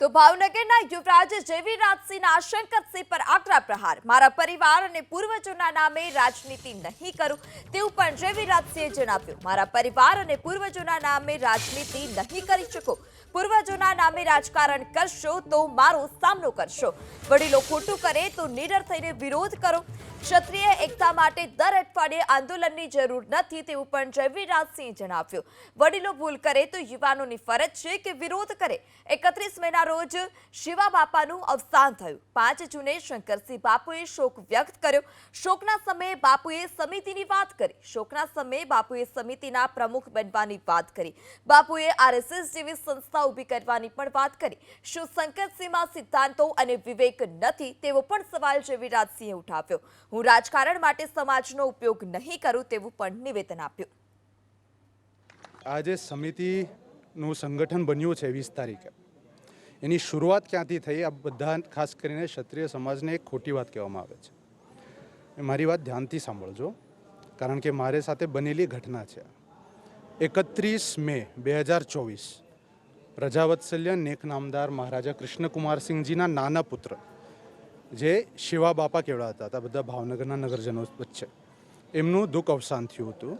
તો ભાવનગરના યુવરાજ જેવીરાજસિંહના શંકરસિંહ પર આકરા પ્રહાર. મારા પરિવાર અને પૂર્વજોના નામે રાજનીતિ નહીં કરું. તેવું પણ જેવીરાજસિંહે જણાવ્યું. મારા પરિવાર અને પૂર્વજોના નામે રાજનીતિ નહીં કરી શકો. પૂર્વજોના નામે રાજકારણ કરશો તો મારો સામનો કરશો. વડીલો ખોટું કરે તો નીડર થઈને વિરોધ કરો. ક્ષત્રિય એકતા માટે દર અઠવાડિયે આંદોલનની જરૂર નથી તેવું પણ જયવીરાજસિંહે જણાવ્યું. વડીલો ભૂલ કરે તો યુવાનોની ફરજ છે કે વિરોધ કરે. એકત્રીસ મેના રોજ શિવા બાપાનું અવસાન થયું. પાંચ જૂને શંકરસિંહ બાપુએ શોક વ્યક્ત કર્યો. શોકના સમયે બાપુએ સમિતિની વાત કરી. શોકના સમયે બાપુએ સમિતિના પ્રમુખ બનવાની વાત કરી. બાપુએ આરએસએસ જેવી સંસ્થા ઊભી કરવાની પણ વાત કરી. શું શંકરસિંહમાં સિદ્ધાંતો અને વિવેક નથી તેવો પણ સવાલ જયવીરાજસિંહે ઉઠાવ્યો. હું રાજકારણ માટે સમાજનો ઉપયોગ નહીં કરું તેવું પણ નિવેદન આપ્યું. આજે સમિતિનું સંગઠન બન્યું છે વીસ તારીખે, એની શરૂઆત ક્યાંથી થઈ, આ બધા ખાસ કરીને ક્ષત્રિય સમાજને એક ખોટી વાત કહેવામાં આવે છે. મારી વાત ધ્યાનથી સાંભળજો, કારણ કે મારે સાથે બનેલી ઘટના છે. એકત્રીસ મે બે હજાર ચોવીસ, પ્રજાવત્સલ્ય નેક નામદાર મહારાજા કૃષ્ણકુમારસિંહજીના નાના પુત્ર જે શિવા બાપા કેવડા હતા બધા ભાવનગરના નગરજનો વચ્ચે. એમનું દુઃખ અવસાન થયું હતું.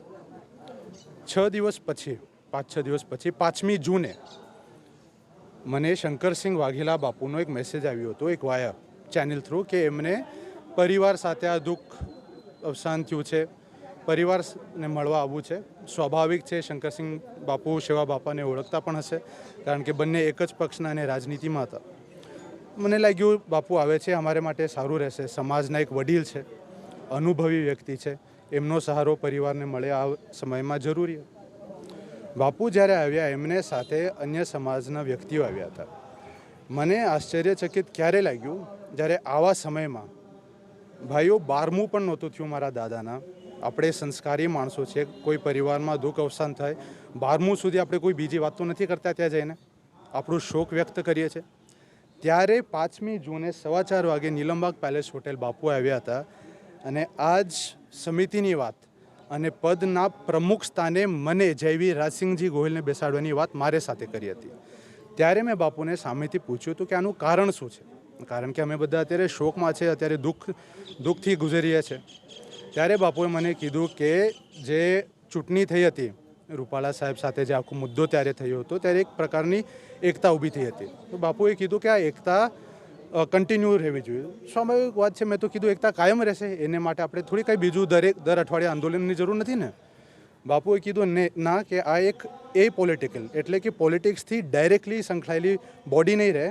છ દિવસ પછી, પાંચ, છ દિવસ પછી, પાંચમી જૂને મને શંકરસિંહ વાઘેલા બાપુનો એક મેસેજ આવ્યો હતો, એક વાયા ચેનલ થ્રુ કે એમને પરિવાર સાથે આ દુઃખ અવસાન થયું છે, પરિવારને મળવા આવવું છે. સ્વાભાવિક છે, શંકરસિંહ બાપુ, શિવા બાપાને ઓળખતા પણ હશે, કારણ કે બંને એક જ પક્ષના અને રાજનીતિમાં હતા. મને લાગ્યું, બાપુ, આવે છે, અમારે માટે સારું રહેશે. સમાજના એક વડીલ છે, અનુભવી વ્યક્તિ છે. એમનો સહારો પરિવારને મળે આ સમયમાં જરૂરી. બાપુ જ્યારે આવ્યા, એમને સાથે અન્ય સમાજના વ્યક્તિઓ આવ્યા હતા. મને આશ્ચર્યચકિત ક્યારે લાગ્યું, જ્યારે આવા સમયમાં ભાઈઓ બારમું પણ નહોતું થયું મારા દાદાના. આપણે સંસ્કારી માણસો છે કોઈ પરિવારમાં દુઃખ અવસાન થાય, બારમું સુધી આપણે કોઈ બીજી વાત તો નથી કરતા ત્યાં જઈને. આપણું શોક વ્યક્ત કરીએ છીએ. ત્યારે પાંચમી જૂને સવા ચાર વાગે નીલમબાગ પેલેસ હોટેલ બાપુ આવ્યા હતા. અને આ જ સમિતિની વાત અને પદના પ્રમુખ સ્થાને મને જયવી રાજસિંહજી ગોહિલને બેસાડવાની વાત મારે સાથે કરી હતી. ત્યારે મેં બાપુને સામેથી પૂછ્યું હતું કે આનું કારણ શું છે? કારણ કે અમે બધા અત્યારે શોકમાં છે, અત્યારે દુઃખ, દુઃખથી ગુજરીએ છીએ ત્યારે બાપુએ મને કીધું કે જે ચૂંટણી થઈ હતી રૂપાલા સાહેબ સાથે જે આખો મુદ્દો ત્યારે થયો હતો, ત્યારે એક પ્રકારની એકતા ઊભી થઈ હતી. તો બાપુએ કીધું કે આ એકતા કન્ટિન્યુ રહેવી જોઈએ. સ્વાભાવિક વાત છે, મેં તો કીધું એકતા કાયમ રહેશે. એને માટે આપણે થોડી કંઈ બીજું દરેક, દર અઠવાડિયે આંદોલનની જરૂર નથી ને. બાપુએ કીધું ને, ના, કે આ એક એ પોલિટિકલ એટલે કે પોલિટિક્સથી ડાયરેક્ટલી સંકળાયેલી બોડી નહીં રહે.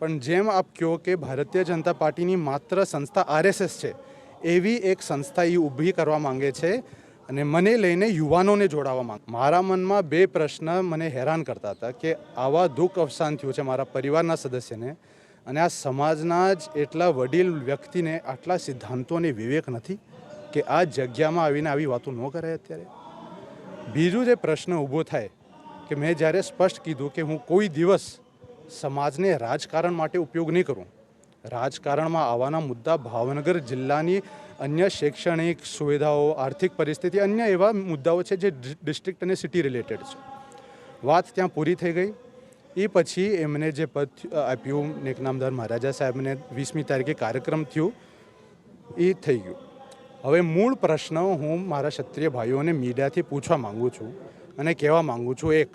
પણ જેમ આપ કહો કે ભારતીય જનતા પાર્ટીની માત્ર સંસ્થા આરએસએસ છે, એવી એક સંસ્થા એ ઊભી કરવા માંગે છે. અને મને લઈને યુવાનોને જોડાવા માંગ મારા મનમાં બે પ્રશ્ન મને હેરાન કરતા હતા કે આવા દુઃખ અવસાન થયું છે મારા પરિવારના સદસ્યને અને આ સમાજના જ એટલા વડીલ વ્યક્તિને આટલા સિદ્ધાંતોને વિવેક નથી કે આ જગ્યામાં આવીને આવી વાતો ન કરાય અત્યારે? બીજું જે પ્રશ્ન ઊભો થાય કે મેં જ્યારે સ્પષ્ટ કીધું કે હું કોઈ દિવસ સમાજને રાજકારણ માટે ઉપયોગ નહીં કરું, રાજકારણમાં આવવાના મુદ્દા ભાવનગર જિલ્લાની અન્ય શૈક્ષણિક સુવિધાઓ, આર્થિક પરિસ્થિતિ, અન્ય એવા મુદ્દાઓ છે જે ડિસ્ટ્રિક્ટ અને સિટી રિલેટેડ છે. વાત ત્યાં પૂરી થઈ ગઈ. એ પછી એમને જે પદ આપ્યું, નેકનામદાર મહારાજા સાહેબને વીસમી તારીખે કાર્યક્રમ થયું એ થઈ ગયું. હવે મૂળ પ્રશ્ન હું મારા ક્ષત્રિય ભાઈઓને મીડિયાથી પૂછવા માગું છું અને કહેવા માગું છું એક,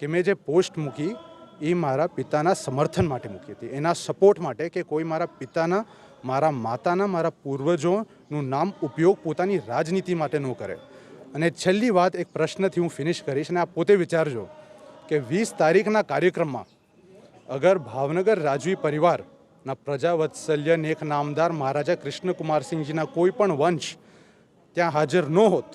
કે મેં જે પોસ્ટ મૂકી એ મારા પિતાના સમર્થન માટે મૂકી હતી. એના સપોર્ટ માટે કે કોઈ મારા પિતાના, મારા માતાના, મારા પૂર્વજોનું નામ ઉપયોગ પોતાની રાજનીતિ માટે ન કરે. અને છેલ્લી વાત, એક પ્રશ્નથી હું ફિનિશ કરીશ અને આપ પોતે વિચારજો કે વીસ તારીખના કાર્યક્રમમાં અગર ભાવનગર રાજવી પરિવારના પ્રજાવત્સલ્ય નેક નામદાર મહારાજા કૃષ્ણકુમારસિંહજીના કોઈ પણ વંશ ત્યાં હાજર ન હોત,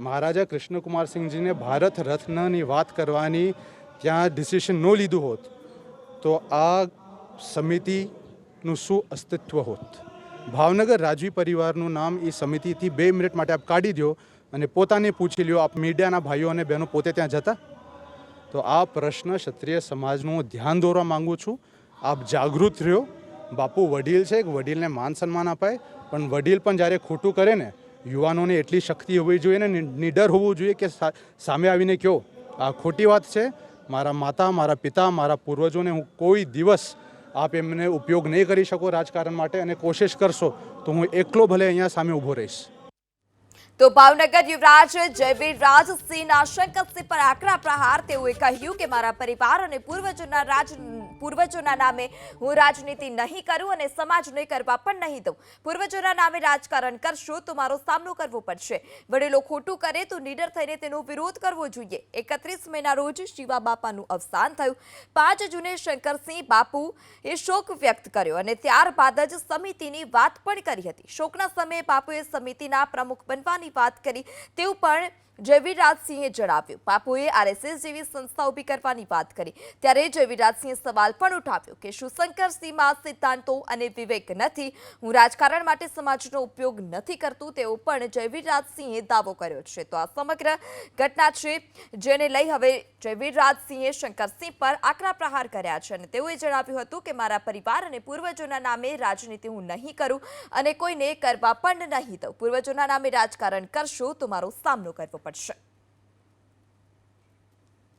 મહારાજા કૃષ્ણકુમારસિંહજીને ભારત રત્નની વાત કરવાની ત્યાં ડિસિશન ન લીધું હોત, તો આ સમિતિનું શું અસ્તિત્વ હોત? ભાવનગર રાજવી પરિવારનું નામ એ સમિતિથી બે મિનિટ માટે આપ કાઢી દો અને પોતાને પૂછી લ્યો આપ મીડિયાના ભાઈઓ અને બહેનો પોતે ત્યાં જતા? તો આ પ્રશ્ન ક્ષત્રિય સમાજનું હું ધ્યાન દોરવા માગું છું. આપ જાગૃત રહ્યો. બાપુ વડીલ છે, એક વડીલને માન સન્માન અપાય. પણ વડીલ પણ જ્યારે ખોટું કરે ને, યુવાનોને એટલી શક્તિ હોવી જોઈએ ને નિડર હોવું જોઈએ કે સામે આવીને કહો આ ખોટી વાત છે. મારા માતા, મારા પિતા, મારા પૂર્વજોને હું કોઈ દિવસ આપ એમને ઉપયોગ નહીં કરી શકો રાજકારણ માટે અને કોશિશ કરશો તો હું એકલો ભલે અહીંયા સામે ઊભો રહીશ. તો ભાવનગર યુવરાજ, જયવીર રાજસિંહના શંકરસિંહ પર આકરા પ્રહાર. તેઓએ કહ્યું કે મારા પરિવાર અને પૂર્વજોના રાજ, પૂર્વજોના નામે હું રાજનીતિ નહીં કરું અને સમાજને કરવા પણ નહીં દઉં. પૂર્વજોના નામે રાજકારણ કરશો તો મારો સામનો કરવો પડશે. વડીલો ખોટું કરે તો નીડર થઈને તેનો વિરોધ કરવો જોઈએ. એકત્રીસ મેના રોજ શિવા બાપાનું અવસાન થયું. પાંચ જૂને શંકરસિંહ બાપુ એ શોક વ્યક્ત કર્યો અને ત્યારબાદ જ સમિતિની વાત પણ કરી હતી. શોકના સમયે બાપુએ સમિતિના પ્રમુખ બનવાની વાત કરી. તેવું પણ જયવીરરાજસિંહે જણાવ્યું, બાપુએ આરએસએસ જેવી સંસ્થા ઊભી કરવાની વાત કરી. ત્યારે જયવીરરાજસિંહે સવાલ પણ ઉઠાવ્યો કે શું શંકરસિંહમાં સિદ્ધાંતો અને વિવેક નથી. હું રાજકારણ માટે સમાજનો ઉપયોગ નથી કરતું. તેવો પણ જયવીરરાજસિંહે દાવો કર્યો છે. તો આ સમગ્ર ઘટના છે જેને લઈ હવે જયવીરરાજસિંહે શંકરસિંહ પર આકરા પ્રહાર કર્યા છે. અને તેઓએ જણાવ્યું હતું કે, મારા પરિવાર અને પૂર્વજોના નામે રાજનીતિ હું નહીં કરું અને કોઈને કરવા પણ નહીં દઉં. પૂર્વજોના નામે રાજકારણ કરશો તો મારો સામનો કરવો પડશે